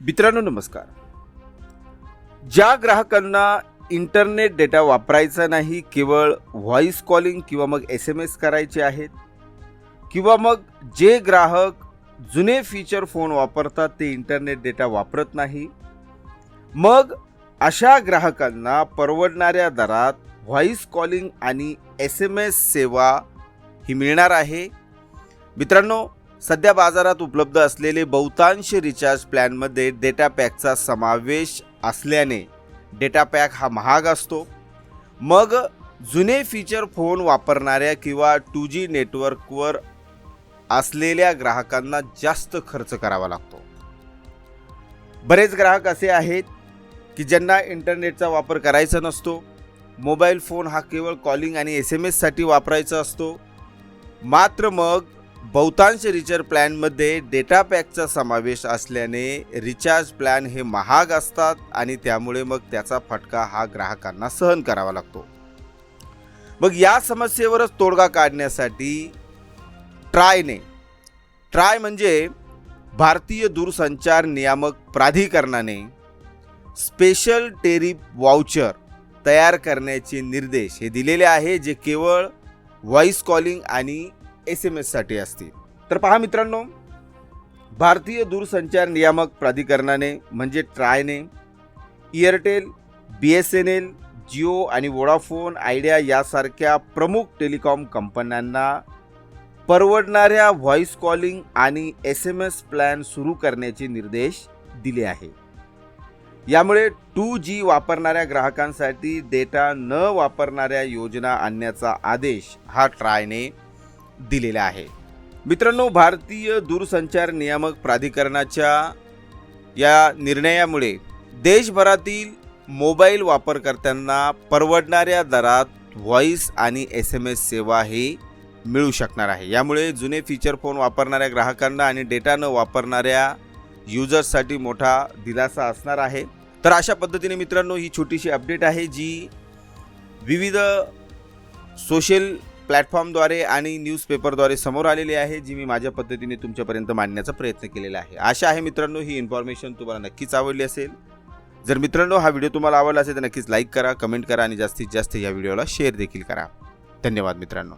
मित्रांनो नमस्कार. ज्या ग्राहकांना इंटरनेट डेटा वापरायचा नाही केवळ व्हॉइस कॉलिंग किंवा मग एस एम एस करायचे आहेत किंवा मग जे ग्राहक जुने फीचर फोन वापरतात ते इंटरनेट डेटा वापरत नाही मग अशा ग्राहकांना परवडणाऱ्या दरात व्हॉइस कॉलिंग आणि एस एम एस सेवा ही मिळणार आहे. मित्रांनो सध्या बाजारात उपलब्ध असलेले बहुतांश रिचार्ज प्लॅनमध्ये डेटा पॅकचा समावेश असल्याने डेटा पॅक हा महाग असतो. मग जुने फीचर फोन वापरणाऱ्या किंवा टू जी नेटवर्कवर असलेल्या ग्राहकांना जास्त खर्च करावा लागतो. बरेच ग्राहक असे आहेत की ज्यांना इंटरनेटचा वापर करायचा नसतो. मोबाईल फोन हा केवळ कॉलिंग आणि एस एम एससाठी वापरायचा असतो. मात्र मग बहुतांश रिचार्ज प्लॅनमध्ये डेटा पॅकचा समावेश असल्याने रिचार्ज प्लॅन हे महाग असतात आणि त्यामुळे मग त्याचा फटका हा ग्राहकांना सहन करावा लागतो. मग या समस्येवरच तोडगा काढण्यासाठी ट्रायने ट्राय म्हणजे भारतीय दूरसंचार नियामक प्राधिकरणाने स्पेशल टेरिफ वाउचर तयार करण्याचे निर्देश हे दिलेले आहे जे केवळ व्हॉइस कॉलिंग आणि एस एम एससाठी असतील तर पहा मित्रांनो भारतीय दूरसंचार नियामक प्राधिकरणाने म्हणजे ट्रायने Airtel B S N L Jio आणि वोडाफोन आयडिया यासारख्या प्रमुख टेलिकॉम कंपन्यांना परवडणाऱ्या व्हॉइस कॉलिंग आणि एस एम एस प्लॅन सुरू करण्याचे निर्देश दिले आहे. यामुळे टू जी वापरणाऱ्या ग्राहकांसाठी डेटा न वापरणाऱ्या योजना आणण्याचा आदेश हा ट्रायने दिलेला आहे. मित्रांनो भारतीय दूरसंचार नियामक प्राधिकरणाच्या या निर्णयामुळे देशभरातील मोबाईल वापरकर्त्यांना परवडणाऱ्या दरात व्हॉइस आणि एस एम एस सेवा ही मिळू शकणार आहे. यामुळे जुने फीचर फोन वापरणाऱ्या ग्राहकांना आणि डेटा न वापरणाऱ्या युजर्ससाठी मोठा दिलासा असणार आहे. तर अशा पद्धतीने मित्रांनो ही छोटीशी अपडेट आहे जी विविध सोशल प्लॅटफॉर्मद्वारे आणि न्यूजपेपरद्वारे समोर आलेली आहे जी मी माझ्या पद्धतीने तुमच्यापर्यंत मांडण्याचा प्रयत्न केलेला आहे. आशा आहे मित्रांनो ही इन्फॉर्मेशन तुम्हाला नक्कीच आवडली असेल. जर मित्रांनो हा व्हिडिओ तुम्हाला आवडला असेल तर नक्कीच लाईक करा कमेंट करा आणि जास्तीत जास्त या व्हिडिओला शेअर देखील करा. धन्यवाद मित्रांनो.